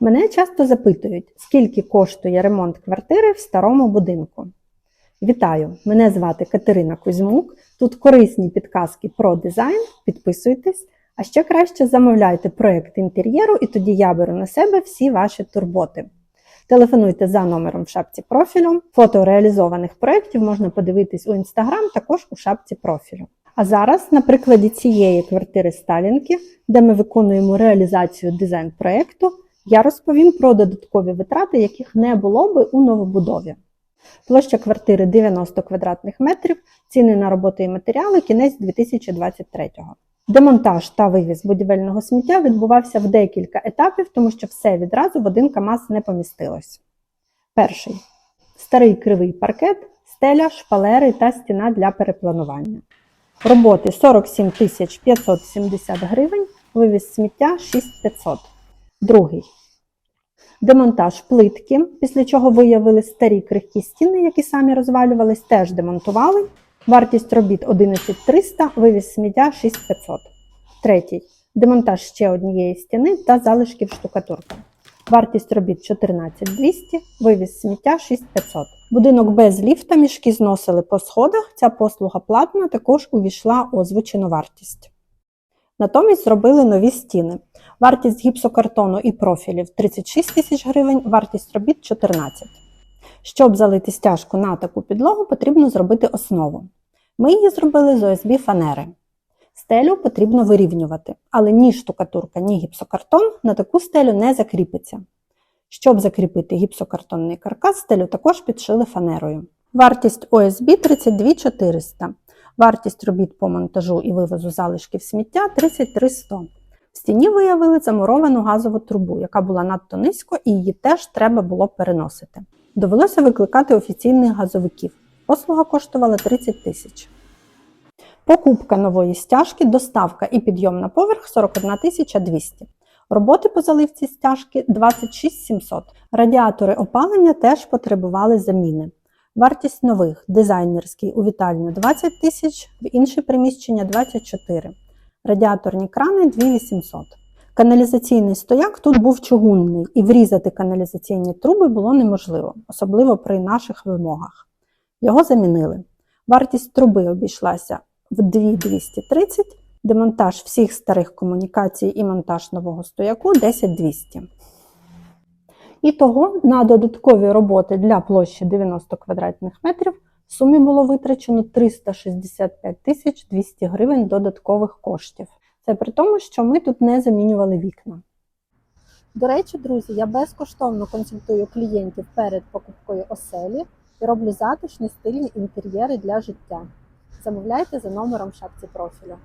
Мене часто запитують, скільки коштує ремонт квартири в старому будинку. Вітаю! Мене звати Катерина Кузьмук. Тут корисні підказки про дизайн. Підписуйтесь, а ще краще замовляйте проєкт інтер'єру, і тоді я беру на себе всі ваші турботи. Телефонуйте за номером в шапці профілю. Фото реалізованих проєктів можна подивитись у інстаграм, також у шапці профілю. А зараз, на прикладі цієї квартири Сталінки, де ми виконуємо реалізацію дизайн-проєкту, я розповім про додаткові витрати, яких не було би у новобудові. Площа квартири 90 квадратних метрів, ціни на роботи і матеріали, кінець 2023-го. Демонтаж та вивіз будівельного сміття відбувався в декілька етапів, тому що все відразу в один КАМАЗ не помістилось. Перший старий кривий паркет, стеля, шпалери та стіна для перепланування. Роботи 47 тисяч 570 гривень, вивіз сміття 6500. Другий демонтаж плитки, після чого виявили старі крихкі стіни, які самі розвалювались, теж демонтували. Вартість робіт 11300, вивіз сміття 6500. Третій демонтаж ще однієї стіни та залишків штукатурки. Вартість робіт 14200, вивіз сміття 6500. Будинок без ліфта, мішки зносили по сходах. Ця послуга платна також увійшла озвучену вартість. Натомість зробили нові стіни. Вартість гіпсокартону і профілів 36 тисяч гривень, вартість робіт 14. Щоб залити стяжку на таку підлогу, потрібно зробити основу. Ми її зробили з ОСБ фанери. Стелю потрібно вирівнювати, але ні штукатурка, ні гіпсокартон на таку стелю не закріпиться. Щоб закріпити гіпсокартонний каркас, стелю також підшили фанерою. Вартість ОСБ 32 400. Вартість робіт по монтажу і вивозу залишків сміття 33 100. В стіні виявили замуровану газову трубу, яка була надто низько, і її теж треба було переносити. Довелося викликати офіційних газовиків. Послуга коштувала 30 тисяч. Покупка нової стяжки, доставка і підйом на поверх 41 200. Роботи по заливці стяжки 26 700. Радіатори опалення теж потребували заміни. Вартість нових дизайнерський у вітальню 20 тисяч, в інші приміщення 24. Радіаторні крани 2800. Каналізаційний стояк тут був чугунний, і врізати каналізаційні труби було неможливо, особливо при наших вимогах. Його замінили. Вартість труби обійшлася в 2230, демонтаж всіх старих комунікацій і монтаж нового стояку 10200. І того на додаткові роботи для площі 90 квадратних метрів в сумі було витрачено 365 тисяч 200 гривень додаткових коштів. Це при тому, що ми тут не замінювали вікна. До речі, друзі, я безкоштовно консультую клієнтів перед покупкою оселі і роблю затишні стильні інтер'єри для життя. Замовляйте за номером в шапці профілю.